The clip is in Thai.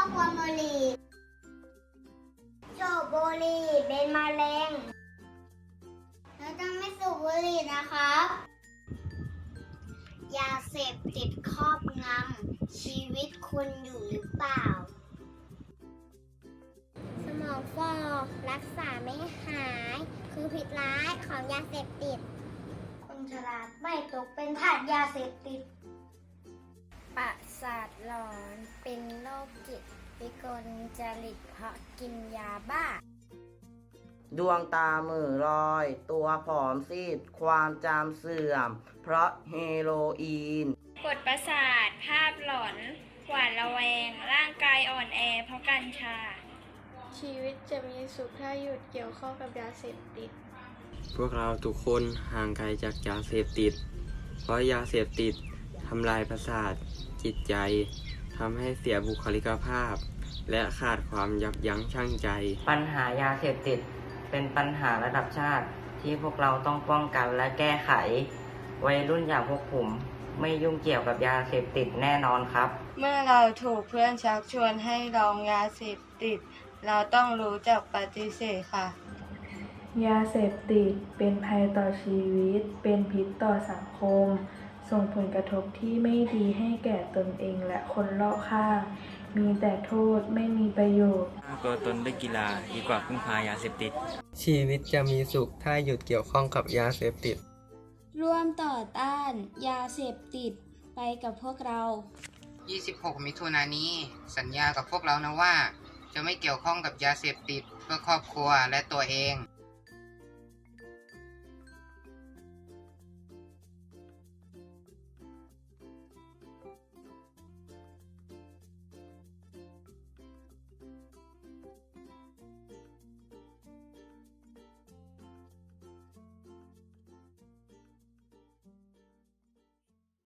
อบควมบุหรี่สูบบุหรี่เป็นมะเร็งเราต้องไม่สูบบุหรี่นะครับยาเสพติดครอบงำชีวิตคุณอยู่หรือเปล่า สมองฟอรักษาไม่หาย คือผิดร้ายของยาเสพติดคนฉลาดไม่ตกเป็นทาสยาเสพติด หลอนเป็นโรคจิตวิกลจริตเพราะกินยาบ้า ดวงตามือลอย ตัวผอมซีด ความจำเสื่อม เพราะเฮโรอีน กดประสาท ภาพหลอน หวาดระแวง ร่างกายอ่อนแอ เพราะกัญชา ชีวิตจะมีสุขถ้าหยุดเกี่ยวข้องกับยาเสพติด พวกเราทุกคนห่างไกลจากยาเสพติด เพราะยาเสพติดทำลายประสาท จิตใจทำให้เสียบุคลิกภาพ และขาดความยับยั้งชั่งใจ ปัญหายาเสพติด เป็นปัญหาระดับชาติที่พวกเราต้องป้องกันและแก้ไข วัยรุ่นอย่างพวกผมไม่ยุ่งเกี่ยวกับยาเสพติดแน่นอนครับ เมื่อเราถูกเพื่อนชักชวนให้ลองยาเสพติด เราต้องรู้จักปฏิเสธค่ะ ยาเสพติดเป็นภัยต่อชีวิต เป็นพิษต่อสังคม ส่งผลกระทบที่ไม่ดีให้แก่ตนเองและคนรอบข้างมีแต่โทษไม่มีประโยชน์ตัวตนด้วยกีฬาดีกว่าพึ่งพายาเสพติด ชีวิตจะมีสุขถ้าหยุดเกี่ยวข้องกับยาเสพติด ร่วมต่อต้านยาเสพติดไปกับพวกเรา 26 มิถุนายนนี้ สัญญากับพวกเรานะว่า จะไม่เกี่ยวข้องกับยาเสพติดเพื่อครอบครัวและตัวเอง